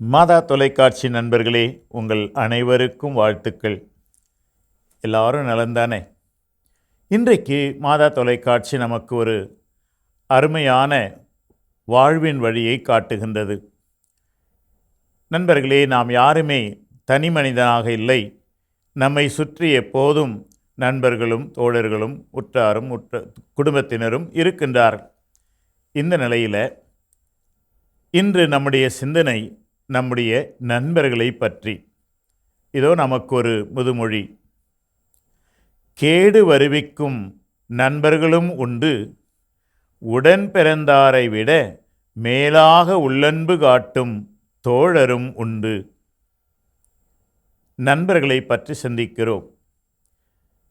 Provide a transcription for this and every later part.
மாதா தொலைக்காட்சி நண்பர்களே உங்கள் அனைவருக்கும் வாழ்த்துக்கள். எல்லாரும் நலந்தானே இன்றைக்கு மாதா தொலைக்காட்சி நமக்கு ஒரு அருமையான வாழ்வின் வழியை காட்டுகின்றது. நண்பர்களே நாம் யாருமே தனி மனிதனாக இல்லை. நம்மை சுற்றி எப்போதும் நண்பர்களும் தோழர்களும் உற்றாரும் உற்ற குடும்பத்தினரும் இருக்கின்றார்கள். இந்த நிலையில் இன்று நம்முடைய சிந்தனை நம்முடைய நண்பர்களை பற்றி. இதோ நமக்கு ஒரு முதுமொழி. கேடு வருவிக்கும் நண்பர்களும் உண்டு. உடன் பிறந்தாரை விட மேலாக உள்ளன்பு காட்டும் தோழரும் உண்டு. நண்பர்களை பற்றி சிந்திக்கிறோம்.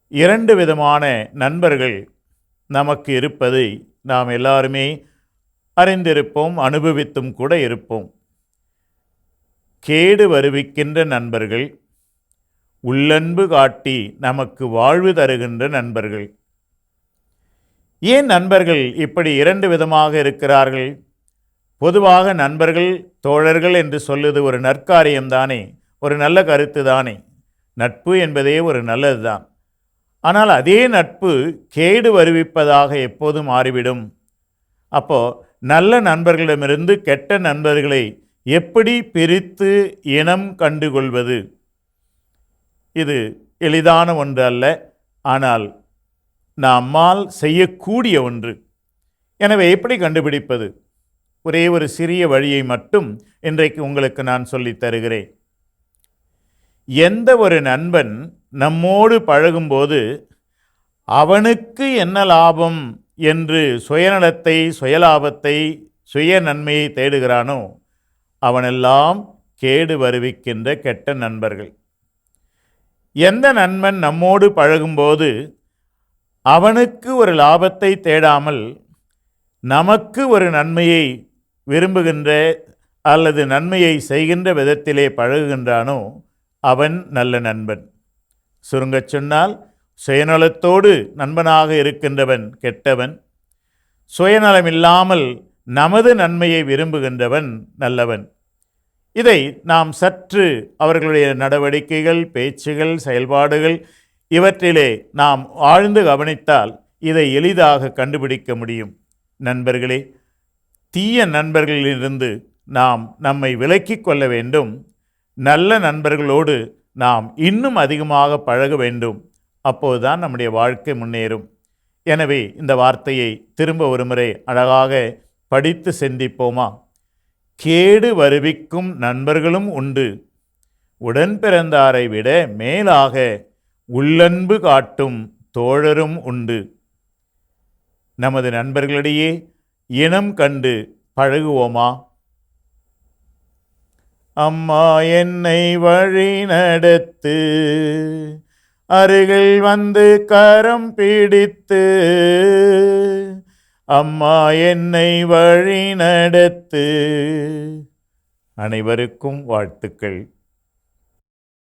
இரண்டு விதமான நண்பர்கள் நமக்கு இருப்பதை நாம் எல்லாருமே அறிந்திருப்போம் அனுபவித்தும் கூட இருப்போம். கேடு வருவிக்கின்ற நண்பர்கள் உள்ளன்பு காட்டி நமக்கு வாழ்வு தருகின்ற நண்பர்கள். ஏன் நண்பர்கள் இப்படி இரண்டு விதமாக இருக்கிறார்கள்? பொதுவாக நண்பர்கள் தோழர்கள் என்று சொல்லுவது ஒரு நற்காரியம்தானே ஒரு நல்ல கருத்து தானே. நட்பு என்பதே ஒரு நல்லதுதான். ஆனால் அதே நட்பு கேடு வருவிப்பதாக எப்போதும் மாறிவிடும்? அப்போ நல்ல நண்பர்களிடமிருந்து கெட்ட நண்பர்களை எப்படி பிரித்து இனம் கண்டுகொள்வது? இது எளிதான ஒன்று அல்ல. ஆனால் நம்மால் செய்யக்கூடிய ஒன்று. எனவே எப்படி கண்டுபிடிப்பது? ஒரே ஒரு சிறிய வழியை மட்டும் இன்றைக்கு உங்களுக்கு நான் சொல்லித் தருகிறேன். எந்த ஒரு நண்பன் நம்மோடு பழகும்போது அவனுக்கு என்ன லாபம் என்று சுயநலத்தை சுயலாபத்தை சுய நன்மையை தேடுகிறானோ அவனெல்லாம் கேடு வருவிக்கின்ற கெட்ட நண்பர்கள். எந்த நண்பன் நம்மோடு பழகும்போது அவனுக்கு ஒரு லாபத்தை தேடாமல் நமக்கு ஒரு நன்மையை விரும்புகின்ற அல்லது நன்மையை செய்கின்ற விதத்திலே பழகுகின்றானோ அவன் நல்ல நண்பன். சுருங்கச் சொன்னால் சுயநலத்தோடு நண்பனாக இருக்கின்றவன் கெட்டவன். சுயநலமில்லாமல் நமது நன்மையை விரும்புகின்றவன் நல்லவன். இதை நாம் சற்று அவர்களுடைய நடவடிக்கைகள் பேச்சுகள் செயல்பாடுகள் இவற்றிலே நாம் ஆழ்ந்து கவனித்தால் இதை எளிதாக கண்டுபிடிக்க முடியும். நண்பர்களே தீய நண்பர்களிலிருந்து நாம் நம்மை விலக்கிக் கொள்ள வேண்டும். நல்ல நண்பர்களோடு நாம் இன்னும் அதிகமாக பழக வேண்டும். அப்போதுதான் நம்முடைய வாழ்க்கை முன்னேறும். எனவே இந்த வார்த்தையை திரும்ப ஒருமுறை அழகாக படித்து சிந்திப்போமா? கேடு வருவிக்கும் நண்பர்களும் உண்டு. உடன் பிறந்தாரை விட மேலாக உள்ளன்பு காட்டும் தோழரும் உண்டு. நமது நண்பர்களிடையே இனம் கண்டு பழகுவோமா? அம்மா என்னை வழி நடத்து அருகில் வந்து கரம் பிடித்து அம்மா என்னை வழி நடத்து அனைவருக்கும் வாழ்த்துக்கள்.